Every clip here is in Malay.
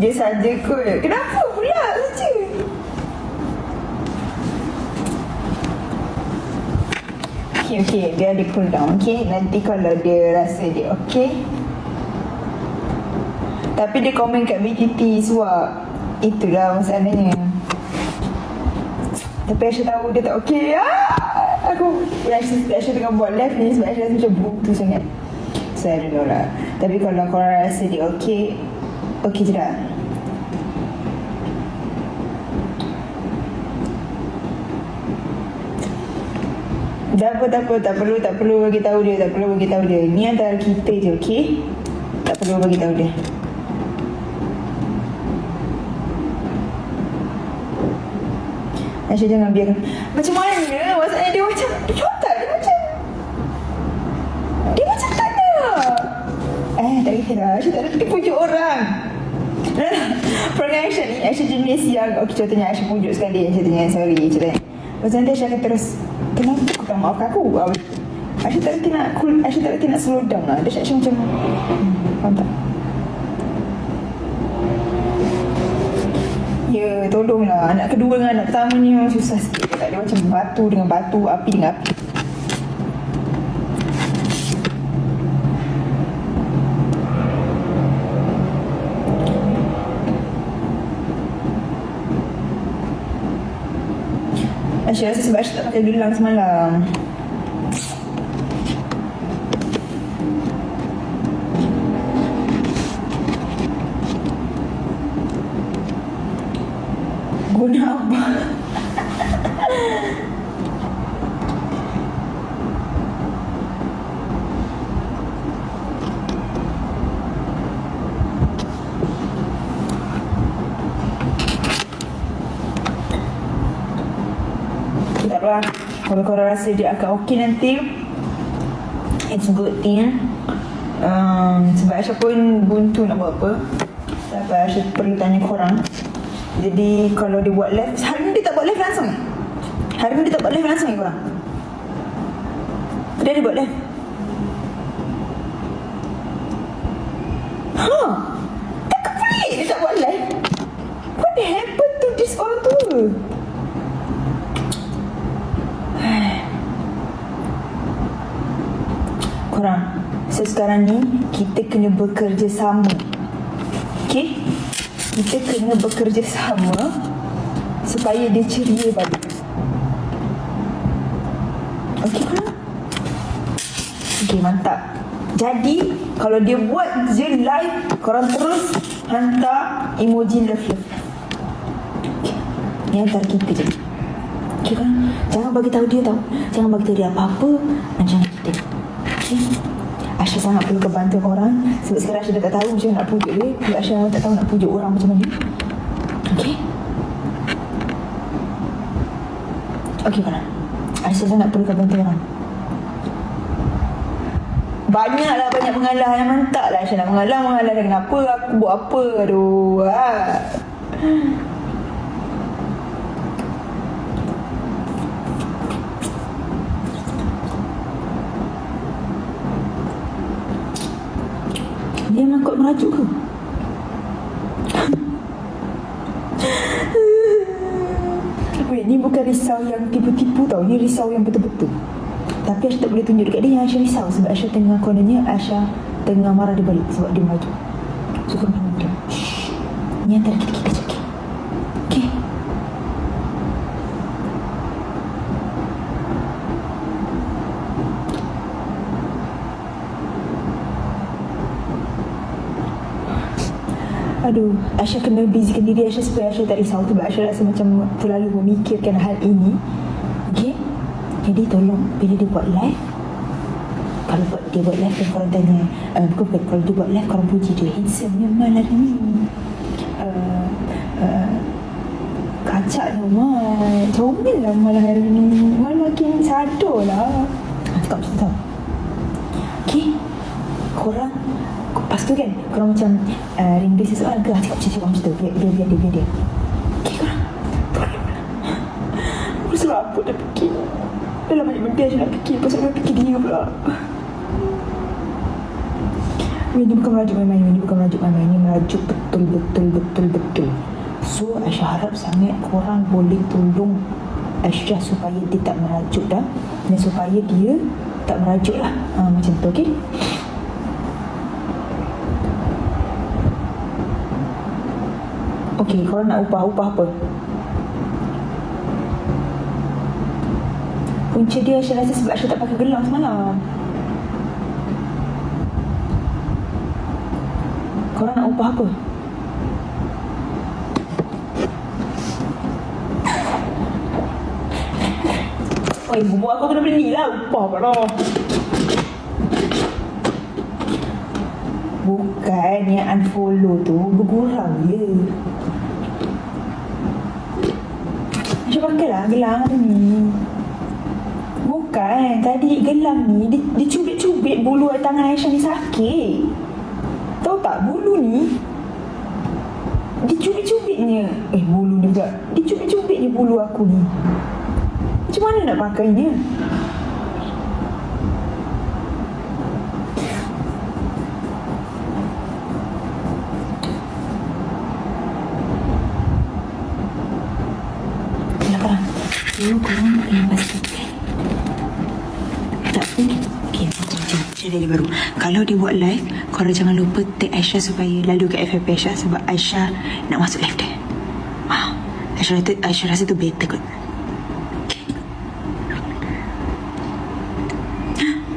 Dia saja kot. Kenapa pula saja Okay okay Biar dia cool down okay Nanti kalau dia rasa dia okay Tapi dia komen kat BTT Sebab Itulah masalahnya. Tapi Aisyah tahu dia tak okay ah! Aku Aisyah, Aisyah tengah buat live ni Sebab Aisyah rasa macam buntu sangat. So I don't know lah. Tapi kalau korang rasa dia okay Okay je dah Tak apa, tak apa, tak perlu, tak perlu bagi tahu dia, tak perlu bagi tahu dia. Ni antara kita je, okey? Tak perlu bagi tahu dia. Aisyah jangan biarkan. Macam mana? Maksudnya dia macam Dia Dia macam Dia macam tak ada Eh tak kira. Aisyah tak ada Dia pujuk orang. Perangai Aisyah ni Aisyah jenis yang Okay contohnya Aisyah pujuk sekali. Aisyah tanya sorry Aisyah tanya Lepas nanti Aisyah akan terus Kenapa kau tak maafkan aku Aisyah tak reti nak cool Aisyah tak reti nak slow down lah Dia macam hmm, Faham tak Ya, tolonglah. Anak kedua dengan anak pertama ni susah sikit. Dia macam batu dengan batu, api dengan api. Aisyah rasa sebab Aisyah tak pakai gelang semalam. Guna apa? Tak apa Kalau korang rasa dia akan okey nanti? It's a good thing um, Sebab Aisyah pun buntu nak buat apa. Tapi Aisyah perlu tanya korang. Jadi kalau dia buat live Hari ni dia tak buat live langsung? Hari ni dia tak buat live langsung eh korang? Dia ada buat live? Ha? Takkan pelik dia tak buat live. What happened to this orang tua? Korang So sekarang ni Kita kena bekerja sama. Okay Kita kena bekerja sama Supaya dia ceria balik. Okay korang Okay mantap. Jadi Kalau dia buat je live Korang terus Hantar emoji love love. Okay. Ni antara kita je. Okay korang Jangan bagi tahu dia tau. Jangan bagi tahu dia apa-apa. Macam kita Okay Aisyah sangat perlu kebantuan orang. Sebab sekarang dah tak tahu macam mana nak pujuk dia. Sebab Aisyah tak tahu nak pujuk orang macam mana. Okay Okay korang Aisyah sangat perlu kebantuan orang. Banyaklah banyak mengalah. Memang tak lah Aisyah nak mengalah Mengalah kenapa Aku buat apa? Aduh ah. Kot merajuk ke? Wait, ni bukan risau yang tipu-tipu tau. Ni risau yang betul-betul. Tapi Aisyah tak boleh tunjuk dekat dia yang Aisyah risau. Sebab Aisyah tengah kononnya Aisyah tengah marah dia balik sebab dia merajuk. So, kau. Ni antara kita-kita je, okay? Okay? Aduh, Aisyah kena busykan diri Aisyah supaya Aisyah tak risau Sebab Aisyah rasa macam terlalu memikirkan hal ini. Okay? Jadi tolong bila dia buat live Kalau buat, dia buat live dan korang tanya uh, Bukan bukan, kalau dia buat live korang puji dia. Handsome memang lah ni. Uh, uh, Kacak lah Mat. Comel lah malah hari ni. Mal makin sadar lah. Cakap macam tu Okay? Korang Lepas tu kan Korang macam uh, Rindu seseorang ke? Macam cakap macam tu. Biar biar biar dia biar dia. Okay korang. Tolong lah. Aku seraput dah fikir. Dah lah banyak benda je nak fikir. Pasal nak fikir dia pula. Ini bukan merajuk main-main. Ini bukan merajuk main-main. Ini merajuk betul-betul-betul-betul So Aisyah harap sangat korang boleh tolong Aisyah supaya dia tak merajuk dah. Dan supaya dia tak merajuk lah. Ha, Macam tu okay Okay, korang nak upah, upah apa? Punca dia Aisyah rasa sebab Aisyah tak pakai gelang semalam. Korang nak upah apa? Ibu buat aku kena beli lah. Upah apa lah Bukan yang unfollow tu bergurau je. Macam pakai lah gelang ni. Bukan, tadi gelang ni dia, dia cubit-cubit bulu tangan Aisyah ni sakit. Tahu tak bulu ni Dia cubit-cubitnya Eh bulu ni pula. Dia cubit-cubitnya bulu aku ni. Macam mana nak pakainya Yalah korang Dulu korang kena pastikan Tak pun Okay macam cerita dia baru. Kalau dia buat live Korang jangan lupa tag Aisyah Supaya lalu ke FFP Aisyah Sebab Aisyah Nak masuk live dia. Ha. Aisyah, rasa, Aisyah rasa tu better kot. Okay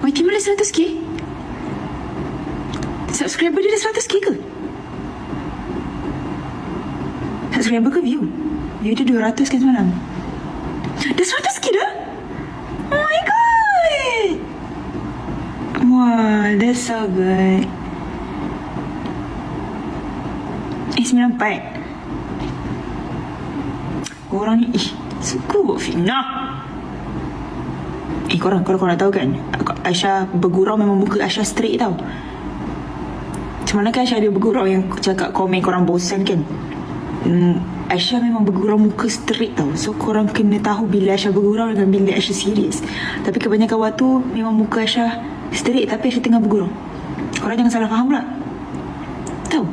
YT mula 100k Subscriber dia dah 100k ke? Subscriber ke view? View dia 200 kan semalam Dah 100k dah? Oh my god Wow, that's so good. Eh, 94. Korang ni, ih, suka buat fitnah. Eh, korang, korang, korang tahu kan? Aisyah bergurau memang muka Aisyah straight tau. Macam mana kan Aisyah ada bergurau yang cakap komen korang bosan kan? Hmm, Aisyah memang bergurau muka straight tau. So korang kena tahu bila Aisyah bergurau dengan bila Aisyah serius Tapi kebanyakan waktu memang muka Aisyah straight tapi Aisyah tengah bergurau. Korang jangan salah faham pula. Tahu?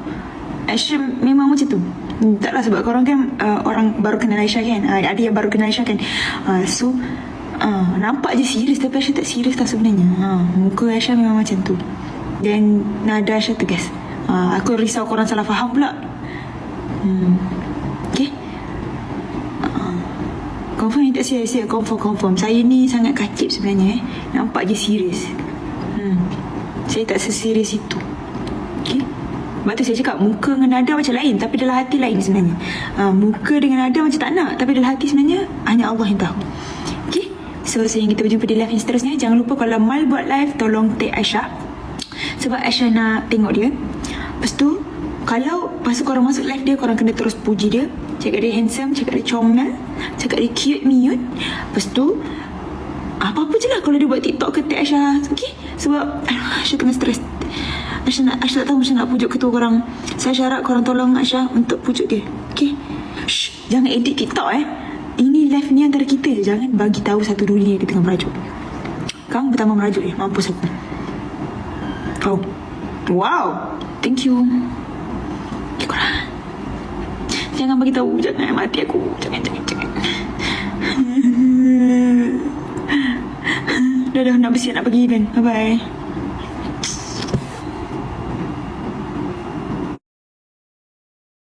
Aisyah memang macam tu. Hmm, Taklah sebab korang kan uh, orang baru kenal Aisyah kan. Uh, Ada yang baru kenal Aisyah kan. Uh, So uh, Nampak je serius tapi Aisyah tak serius tau sebenarnya. Uh, Muka Aisyah memang macam tu. Dan nada Aisyah tegas. Uh, Aku risau korang salah faham pula. Hmm. Okay. Uh, confirm yang tak saya saya confirm confirm. Saya ni sangat kacip sebenarnya eh. Nampak je serius. Hmm. Saya tak seserius itu. Okay. Sebab tu saya cakap muka dengan nada macam lain tapi dalam hati lain sebenarnya. Uh, muka dengan nada macam tak nak tapi dalam hati sebenarnya hanya Allah yang tahu. Okay. So sehingga kita berjumpa di live yang seterusnya. Jangan lupa kalau Mal buat live tolong tag Aisyah. Sebab Aisyah nak tengok dia. Lepas tu kalau pasal korang masuk live dia Korang kena terus puji dia. Cakap dia handsome Cakap dia comel Cakap dia cute miut Lepas tu Apa-apa je lah Kalau dia buat TikTok ke tag Aisyah Okay Sebab Aisyah tengah stres Aisyah, nak, Aisyah tak tahu macam nak pujuk ketua korang. Saya syarat korang tolong Aisyah Untuk pujuk dia. Okay Shh, Jangan edit TikTok eh. Ini live ni antara kita je. Jangan bagi tahu satu dunia Dia tengah merajuk. Kamu pertama merajuk eh Mampus aku. Oh Wow. Thank you. Jangan bagi tahu, jangan mati aku. Jangan, jangan, jangan. dah dah nak bersiap nak pergi kan. Bye bye.